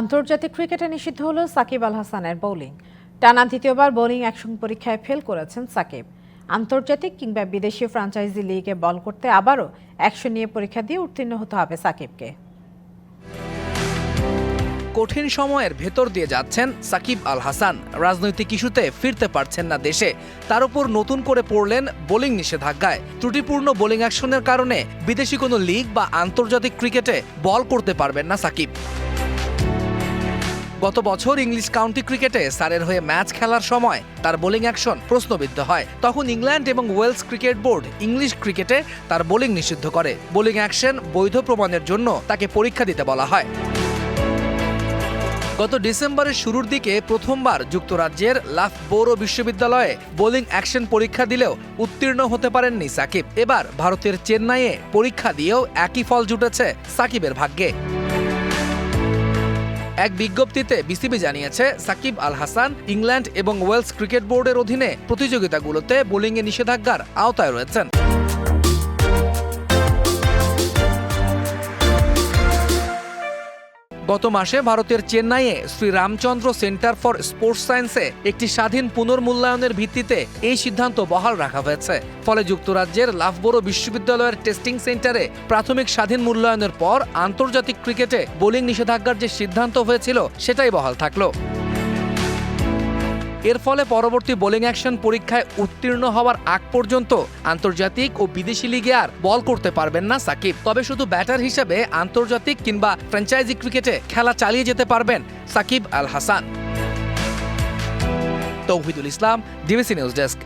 আন্তর্জাতিক ক্রিকেটে নিষিদ্ধ হল সাকিব আল হাসানের বোলিং টানা দ্বিতীয়বার বোলিং অ্যাকশন পরীক্ষায় ফেল করেছেন সাকিব। আন্তর্জাতিক কিংবা বিদেশি ফ্র্যাঞ্চাইজি লিগে বল করতে আবারও অ্যাকশন নিয়ে পরীক্ষা দিয়ে উত্তীর্ণ হতে হবে সাকিবকে। কঠিন সময়ের ভেতর দিয়ে যাচ্ছেন সাকিব আল হাসান। রাজনৈতিক ইস্যুতে ফিরতে পারছেন না দেশে। তার উপর নতুন করে পড়লেন বোলিং নিষেধাজ্ঞায়। ত্রুটিপূর্ণ বোলিং অ্যাকশনের কারণে বিদেশি কোনো লিগ বা আন্তর্জাতিক ক্রিকেটে বল করতে পারবেন না সাকিব। গত বছর ইংলিশ কাউন্টি ক্রিকেটে সারের হয়ে ম্যাচ খেলার সময় তার বোলিং অ্যাকশন প্রশ্নবিদ্ধ হয়। তখন ইংল্যান্ড এবং ওয়েলস ক্রিকেট বোর্ড ইংলিশ ক্রিকেটে তার বোলিং নিষিদ্ধ করে। বোলিং অ্যাকশন বৈধ প্রমাণের জন্য তাকে পরীক্ষা দিতে বলা হয়। গত ডিসেম্বরের শুরুর দিকে প্রথমবার যুক্তরাজ্যের লাফবোরো বিশ্ববিদ্যালয়ে বোলিং অ্যাকশন পরীক্ষা দিলেও উত্তীর্ণ হতে পারেননি সাকিব। এবার ভারতের চেন্নাইয়ে পরীক্ষা দিয়েও একই ফল জুটেছে সাকিবের ভাগ্যে। এক বিজ্ঞপ্তিতে বিসিবি জানিয়েছে, সাকিব আল হাসান ইংল্যান্ড এবং ওয়েলস ক্রিকেট বোর্ডের অধীনে প্রতিযোগিতাগুলোতে বোলিংয়ে নিষেধাজ্ঞার আওতায় রয়েছেন। গত মাসে ভারতের চেন্নাইয়ে Shri Ramachandra centre for sports সায়েন্সে একটি স্বাধীন পুনর্মূল্যায়নের ভিত্তিতে এই সিদ্ধান্ত বহাল রাখা হয়েছে। ফলে যুক্তরাজ্যের লাফবোরো বিশ্ববিদ্যালয়ের টেস্টিং সেন্টারে প্রাথমিক স্বাধীন মূল্যায়নের পর আন্তর্জাতিক ক্রিকেটে বোলিং নিষেধাজ্ঞার যে সিদ্ধান্ত হয়েছিল, সেটাই বহাল থাকল। এর ফলে পরবর্তী বোলিং অ্যাকশন পরীক্ষায় উত্তীর্ণ হওয়ার আগ পর্যন্ত আন্তর্জাতিক ও বিদেশি লিগে আর বল করতে পারবেন না সাকিব। তবে শুধু ব্যাটার হিসেবে আন্তর্জাতিক কিংবা ফ্র্যাঞ্চাইজি ক্রিকেটে খেলা চালিয়ে যেতে পারবেন Shakib Al Hasan. Tauhidul Islam, DBC news desk.